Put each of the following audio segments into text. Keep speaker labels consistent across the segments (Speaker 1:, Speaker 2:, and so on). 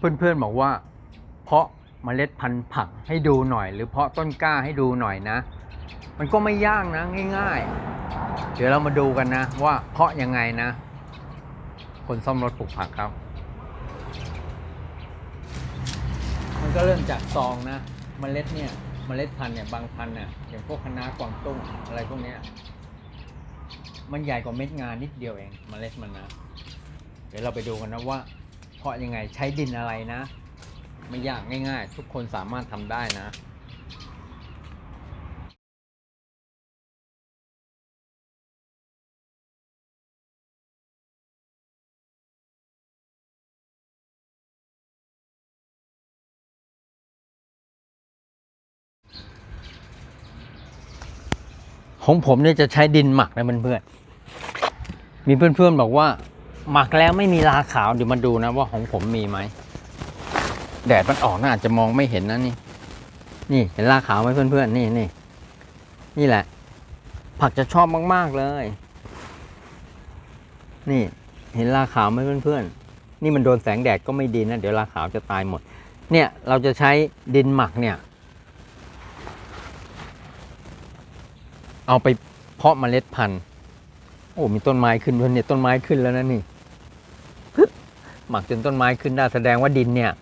Speaker 1: เพื่อนๆบอกว่า เพาะเมล็ดพันธุ์ผักให้ดูหน่อย หรือเพาะต้นกล้าให้ดูหน่อยนะ มันก็ไม่ยากนะง่าย ๆ เดี๋ยวเรามาดูกันนะ ว่าเพาะยังไงนะ คนซ่อมรถปลูกผักครับ มันก็เริ่มจากซองนะเมล็ดเนี่ยเมล็ดพันธุ์เนี่ยบางพันธุ์เนี่ยอย่างพวกคะน้ากวางตุ้งอะไรพวกเนี้ยมันใหญ่กว่าเม็ดงานนิดเดียวเองเมล็ดมันนะ เดี๋ยวเราไปดูกันนะว่า เพาะยังไงใช้ดินอะไรนะ ไม่ยากง่ายๆ ทุกคนสามารถทำได้นะของผมเนี่ยจะใช้ดินหมักนะเพื่อนๆมีเพื่อนๆบอกว่า หมักแล้วไม่มีราขาวเดี๋ยวมาดูนะว่าของผมมีไหมแดดมันออกน่าอาจจะมองไม่เห็นนะนี่ นี่เห็นราขาวไหมเพื่อนๆนี่นี่นี่แหละ ผักจะชอบมากๆเลย นี่เห็นราขาวไหมเพื่อนๆนี่มันโดนแสงแดดก็ไม่ดีนะเดี๋ยวราขาวจะตายหมด เนี่ยเราจะใช้ดินหมักเนี่ย เอาไปเพาะเมล็ดพันธุ์โอ้มีต้นไม้ขึ้นด้วยเนี่ยต้นไม้ขึ้นแล้วนะนี่ หมักจนต้นไม้ขึ้นได้แสดงว่าดินเนี่ย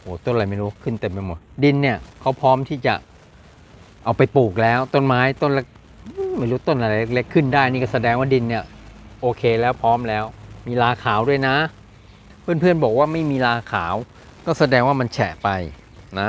Speaker 1: โอ้ต้นอะไรไม่รู้ขึ้นเต็มไปหมด ดินเนี่ยเขาพร้อมที่จะเอาไปปลูกแล้วต้นไม้ต้นละไม่รู้ต้นอะไรเล็กขึ้นได้นี่ก็แสดงว่าดินเนี่ยโอเคแล้วพร้อมแล้ว มีลาขาวด้วยนะ เพื่อนๆบอกว่าไม่มีลาขาว ก็แสดงว่ามันแฉะไปนะ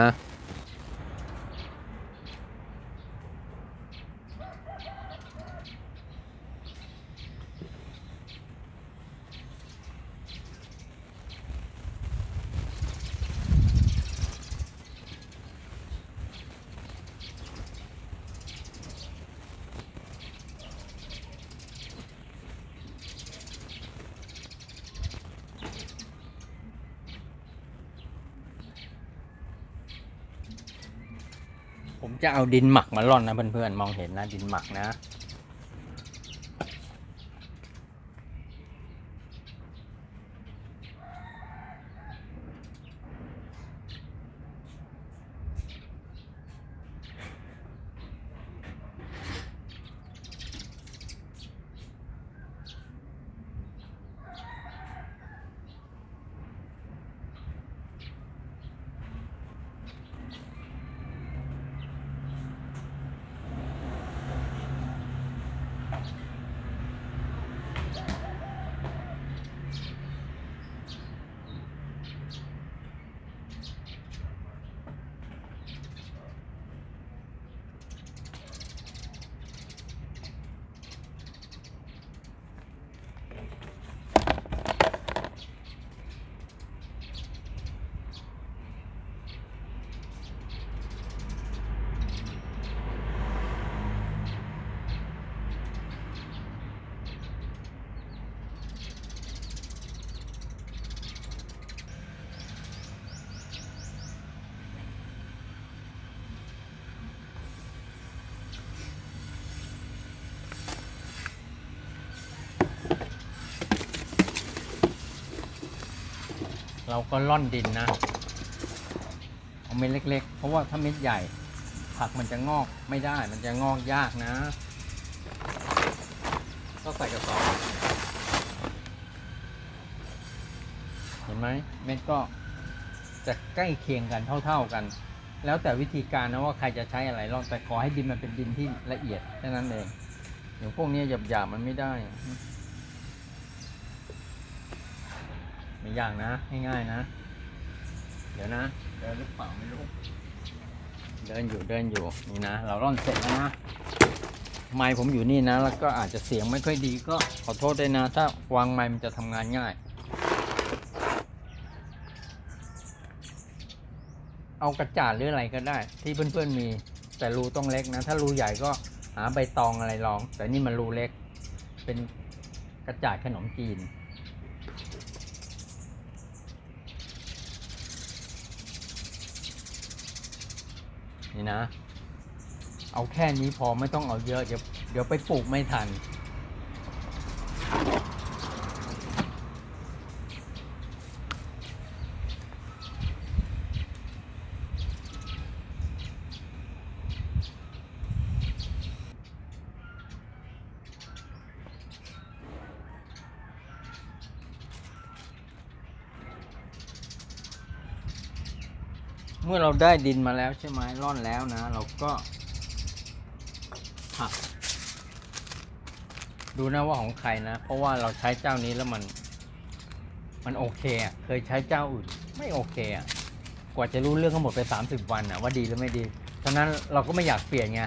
Speaker 1: ผมจะเอาดินหมักมาล่อนนะเพื่อนๆ มองเห็นนะดินหมักนะ เราก็ล่อนดินนะ เอาเม็ดเล็ก ๆ เพราะว่าถ้าเม็ดใหญ่ ผักมันจะงอกไม่ได้ มันจะงอกยากนะ ก็ใส่กระสอบ เห็นไหมเม็ดก็จะใกล้เคียงกันเท่า ๆกัน แล้วแต่วิธีการนะว่าใครจะใช้อะไรร่อนแต่ขอให้ดินมันเป็นดินที่ละเอียดแค่นั้นเองอย่างพวกนี้หยาบๆมันไม่ได้ ไม่ยากนะ ง่ายๆนะ เดี๋ยวนะ เดินหรือเปล่าไม่รู้ เดินอยู่เดินอยู่นี่นะ เราร่อนเสร็จแล้วนะ ไม้ผมอยู่นี่นะ แล้วก็อาจจะเสียงไม่ค่อยดีก็ขอโทษด้วยนะ ถ้าวางไม้มันจะทำงานง่าย เอากระจาดหรืออะไรก็ได้ ที่เพื่อนๆมี แต่รูต้องเล็กนะ ถ้ารูใหญ่ก็หาใบตองอะไรรอง แต่นี่มันรูเล็ก เป็นกระจาดขนมจีน นี่นะ เอาแค่นี้พอไม่ต้องเอาเยอะ เดี๋ยวเดี๋ยวไปปลูกไม่ทัน เมื่อเราได้ดินมาแล้วใช่ไหมร่อนแล้วนะ เราก็ผักดูนะว่าของใครนะ เพราะว่าเราใช้เจ้านี้แล้วมัน มันโอเคอะเคยใช้เจ้าอื่น ไม่โอเคอะกว่าจะรู้เรื่องก็หมดไป 30 วันอะว่าดีหรือไม่ดีฉะนั้นเราก็ไม่อยากเปลี่ยนไง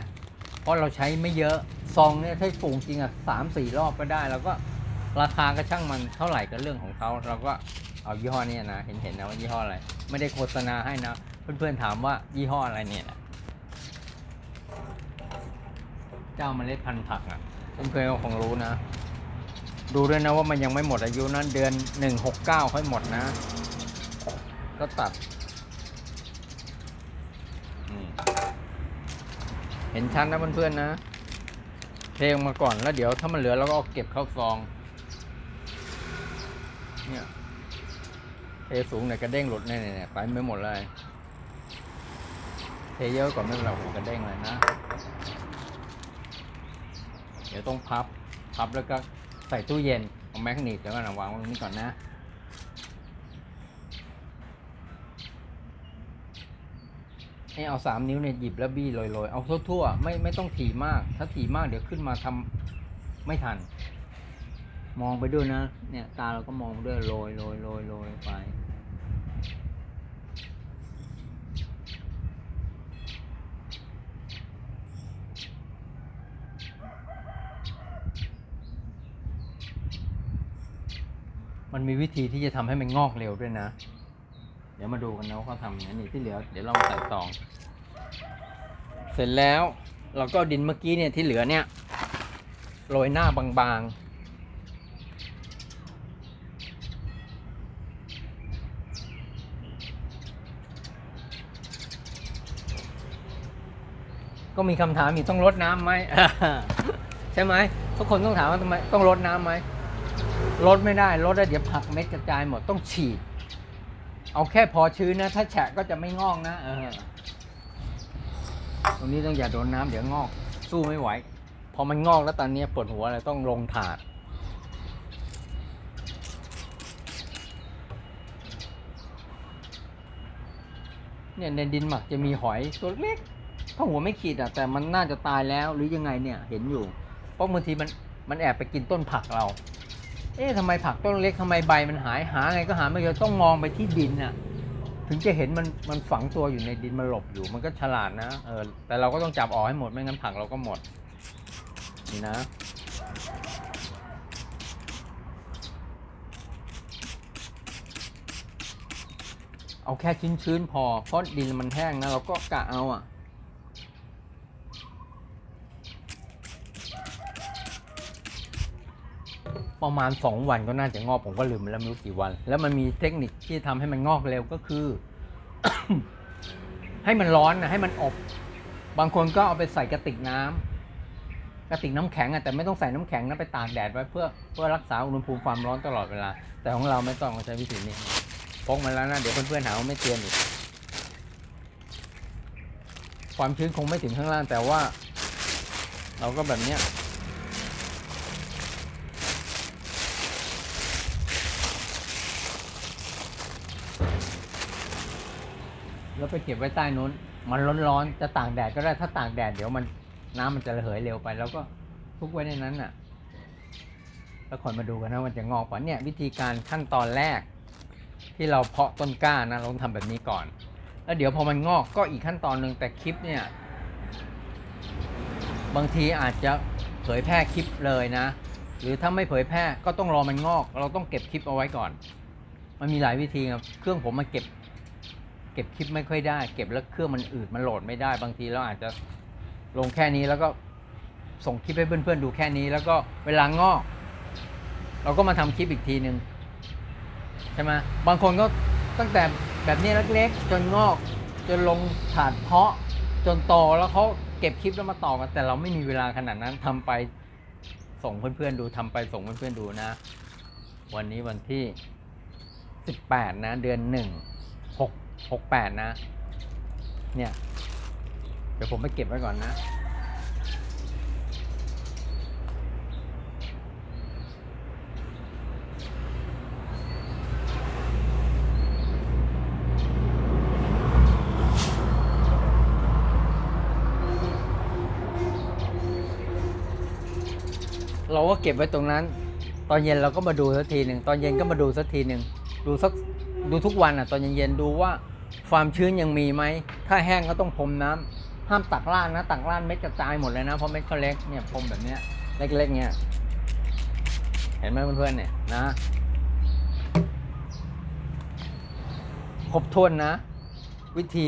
Speaker 1: เพราะเราใช้ไม่เยอะซองเนี่ยถ้าปลูกจริงอะสามสี่รอบก็ได้แล้วก็ราคาก็ช่างมันเท่าไหร่ก็เรื่องของเขาเราก็เอายี่ห้อนี้นะเห็นเห็นนะว่ายี่ห้ออะไร ไม่ได้โฆษณาให้นะ เพื่อนๆถามว่ายี่ห้ออะไรเนี่ย เจ้าเมล็ดพันธุ์ผักอะเพื่อนๆก็คงรู้นะ ดูด้วยนะว่ามันยังไม่หมดอายุนะเดือนหนึ่งหกเก้าค่อยหมดนะ ก็ตัดเห็นชั้นนะเพื่อนๆนะ เทออกมาก่อนแล้วเดี๋ยวถ้ามันเหลือเราก็เอาเก็บเข้าซอง เนี่ยเทสูงหน่อยกระเด้งหลุดเนี่ยเนี่ยไปไม่หมดเลย เทเยอะก่อนไม่เป็นไรผมกระเด้งเลยนะ เดี๋ยวต้องพับ พับแล้วก็ใส่ตู้เย็นเอาแมกนีตแล้วก็วางไว้ตรงนี้ก่อนนะให้เอาสามนิ้วเนี่ยหยิบแล้วบี้โรยๆ เอาทั่วๆ ไม่ไม่ต้องถี่มาก ถ้าถี่มากเดี๋ยวขึ้นมาทำไม่ทัน มองไปด้วยนะ เนี่ย ตาเราก็มองด้วยโรยโรยโรยโรยไป มันมีวิธีที่จะทำให้มันงอกเร็วด้วยนะ เดี๋ยวมาดูกันนะว่าเขาทำอย่างนี้ที่เหลือเดี๋ยวเรามาใส่ตอง เสร็จแล้วเราก็ดินเมื่อกี้เนี่ยที่เหลือเนี่ยโรยหน้าบางๆ ก็มีคำถามอีกต้องรดน้ำไหมใช่ไหมทุกคนต้องถามว่าทำไมต้องรดน้ำไหม รดไม่ได้รดแล้วเดี๋ยวผักเม็ดกระจายหมดต้องฉีด เอาแค่พอชื้นนะ ถ้าแฉะก็จะไม่งอกนะเออตรงนี้ต้องอย่าโดนน้ำเดี๋ยวงอก สู้ไม่ไหว พอมันงอกแล้วตอนนี้ปวดหัวเลยต้องลงถาดเนี่ยในดินหมักจะมีหอยตัวเล็กถ้าหัวไม่ขีดอะแต่มันน่าจะตายแล้วหรือยังไงเนี่ยเห็นอยู่เพราะบางทีมันมันแอบไปกินต้นผักเรา เอ๊ะทำไมผักต้นเล็กทำไมใบมันหายหาไงก็หาไม่เจอต้องมองไปที่ดินน่ะ ถึงจะเห็นมันมันฝังตัวอยู่ในดินมันหลบอยู่ มันก็ฉลาดนะเออแต่เราก็ต้องจับออกให้หมดไม่งั้นผักเราก็หมดนี่นะเอาแค่ชื้นๆพอเพราะดินมันแห้งนะเราก็กะเอาอะ ประมาณสองวันก็น่าจะงอกผมก็ลืมไปแล้วไม่รู้กี่วัน แล้วมันมีเทคนิคที่ทำให้มันงอกเร็วก็คือ ให้มันร้อนนะให้มันอบ บางคนก็เอาไปใส่กระติกน้ำกระติกน้ำแข็งอะแต่ไม่ต้องใส่น้ำแข็งนะไปตากแดดไว้เพื่อเพื่อรักษาอุณหภูมิความร้อนตลอดเวลา แต่ของเราไม่ต้องเราใช้วิธีนี้พกมาแล้วนะเดี๋ยวเพื่อนๆหาว่าไม่เตือนอีกความชื้นคงไม่ถึงข้างล่างแต่ว่า เราก็แบบเนี้ย แล้วไปเก็บไว้ใต้นู้น มันร้อนๆจะต่ากแดดก็ได้ถ้าต่ากแดดเดี๋ยวมันน้ำมันจะระเหยเร็วไป แล้วก็ทุกไว้ในนั้นน่ะ แล้วคอยมาดูกันนะมันจะงอกป่ะเนี่ย วิธีการขั้นตอนแรก ที่เราเพาะต้นกล้านะเราต้องทำแบบนี้ก่อน แล้วเดี๋ยวพอมันงอกก็อีกขั้นตอนหนึ่งแต่คลิปเนี่ย บางทีอาจจะเผยแพร่คลิปเลยนะ หรือถ้าไม่เผยแพร่ก็ต้องรอมันงอก เราต้องเก็บคลิปเอาไว้ก่อน มันมีหลายวิธีครับเครื่องผมมันเก็บ เก็บคลิปไม่ค่อยได้ เก็บแล้วเครื่องมันอืดมันโหลดไม่ได้บางทีเราอาจจะลงแค่นี้แล้วก็ส่งคลิปให้เพื่อนๆดูแค่นี้ แล้วก็เวลางอก เราก็มาทำคลิปอีกทีหนึ่งใช่ไหมบางคนก็ตั้งแต่แบบนี้เล็กๆ จนงอก จนลงถาดเพาะ จนโตแล้วเขาเก็บคลิปแล้วมาต่อกันแต่เราไม่มีเวลาขนาดนั้นทำไปส่งเพื่อนๆดูทำไปส่งเพื่อนๆดูนะ วันนี้วันที่ 18 นะเดือนหนึ่ง หกแปดนะ เนี่ย เดี๋ยวผมไปเก็บไว้ก่อนนะ เราก็เก็บไว้ตรงนั้น ตอนเย็นเราก็มาดูสักทีหนึ่ง ตอนเย็นก็มาดูสักทีหนึ่ง ดูสักดูทุกวันอะ ตอนเย็นเย็นดูว่า ความชื้นยังมีไหม ถ้าแห้งก็ต้องพรมน้ำห้ามตักล่านนะตักล่านเม็ดกระจายหมดเลยนะ เพราะเม็ดเขาเล็กเนี่ยพรมแบบเนี้ยเล็กๆเนี่ยเห็นไหมเพื่อนๆเนี่ยนะครบถ้วนนะ วิธี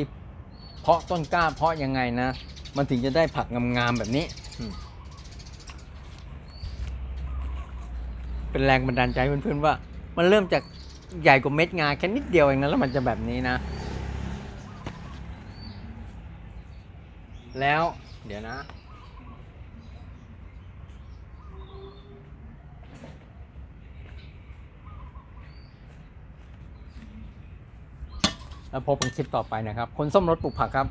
Speaker 1: เพาะต้นกล้าเพาะยังไงนะ มันถึงจะได้ผักงามๆแบบนี้ เป็นแรงบันดาลใจเพื่อนๆว่า มันเริ่มจากใหญ่กว่าเม็ดงาแค่นิดเดียวเองนะแล้วมันจะแบบนี้นะ แล้ว เดี๋ยวนะ แล้วพบกันคลิปต่อไปนะครับ คนส้มรถปลูกผักครับ